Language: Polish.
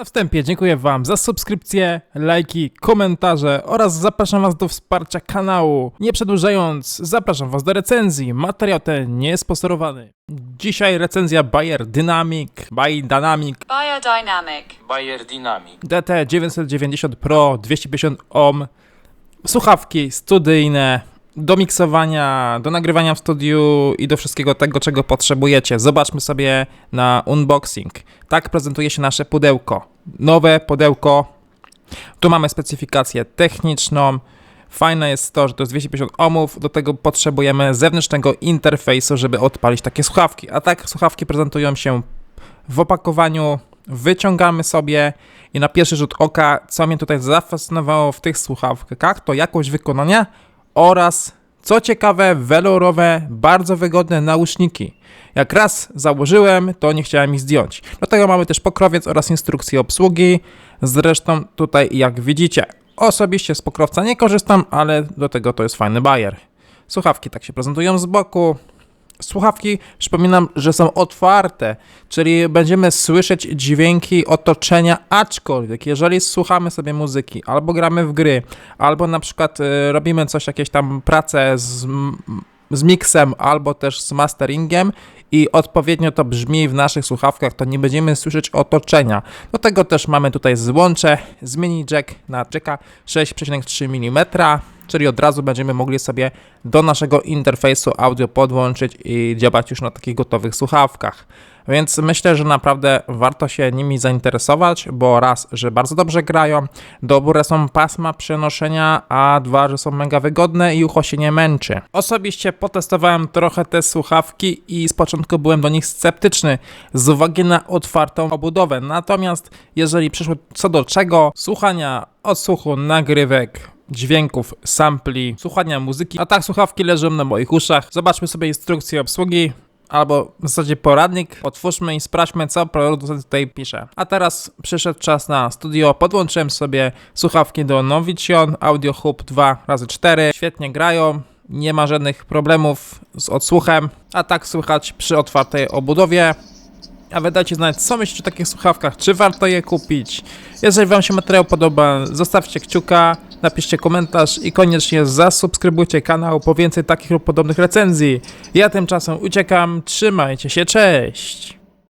Na wstępie dziękuję Wam za subskrypcje, lajki, komentarze oraz zapraszam Was do wsparcia kanału. Nie przedłużając, zapraszam Was do recenzji. Materiał ten nie jest sponsorowany. Dzisiaj recenzja Bayer Dynamic, Bayer Dynamic Biodynamic. Bayer Dynamic. DT990 Pro 250 ohm. Słuchawki studyjne do miksowania, do nagrywania w studiu i do wszystkiego tego, czego potrzebujecie. Zobaczmy sobie na unboxing. Tak prezentuje się nasze pudełko. Nowe pudełko. Tu mamy specyfikację techniczną. Fajne jest to, że to jest 250 ohmów, do tego potrzebujemy zewnętrznego interfejsu, żeby odpalić takie słuchawki. A tak słuchawki prezentują się w opakowaniu, wyciągamy sobie i na pierwszy rzut oka, co mnie tutaj zafascynowało w tych słuchawkach, to jakość wykonania oraz, co ciekawe, welurowe, bardzo wygodne nauszniki. Jak raz założyłem, to nie chciałem ich zdjąć. Do tego mamy też pokrowiec oraz instrukcję obsługi. Zresztą tutaj, jak widzicie, osobiście z pokrowca nie korzystam, ale do tego to jest fajny bajer. Słuchawki tak się prezentują z boku. Słuchawki, przypominam, że są otwarte, czyli będziemy słyszeć dźwięki otoczenia, aczkolwiek jeżeli słuchamy sobie muzyki, albo gramy w gry, albo na przykład y, robimy coś, jakieś tam prace z, z miksem, albo też z masteringiem i odpowiednio to brzmi w naszych słuchawkach, to nie będziemy słyszeć otoczenia. Do tego też mamy tutaj złącze z mini jack na jacka 6,3 mm, czyli od razu będziemy mogli sobie do naszego interfejsu audio podłączyć i działać już na takich gotowych słuchawkach. Więc myślę, że naprawdę warto się nimi zainteresować, bo raz, że bardzo dobrze grają, dobre są pasma przenoszenia, a dwa, że są mega wygodne i ucho się nie męczy. Osobiście potestowałem trochę te słuchawki i z początku byłem do nich sceptyczny z uwagi na otwartą obudowę. Natomiast jeżeli przyszło co do czego, słuchania, odsłuchu, nagrywek, dźwięków, sampli, słuchania muzyki, a tak słuchawki leżą na moich uszach. Zobaczmy sobie instrukcję obsługi. Albo w zasadzie poradnik. Otwórzmy i sprawdźmy, co producent tutaj pisze. A teraz przyszedł czas na studio. Podłączyłem sobie słuchawki do Novicion Audio Hub 2x4. Świetnie grają. Nie ma żadnych problemów z odsłuchem. A tak słychać przy otwartej obudowie. A wy dajcie znać, co myślicie o takich słuchawkach, czy warto je kupić. Jeżeli wam się materiał podoba, zostawcie kciuka, napiszcie komentarz i koniecznie zasubskrybujcie kanał po więcej takich lub podobnych recenzji. Ja tymczasem uciekam, trzymajcie się, cześć!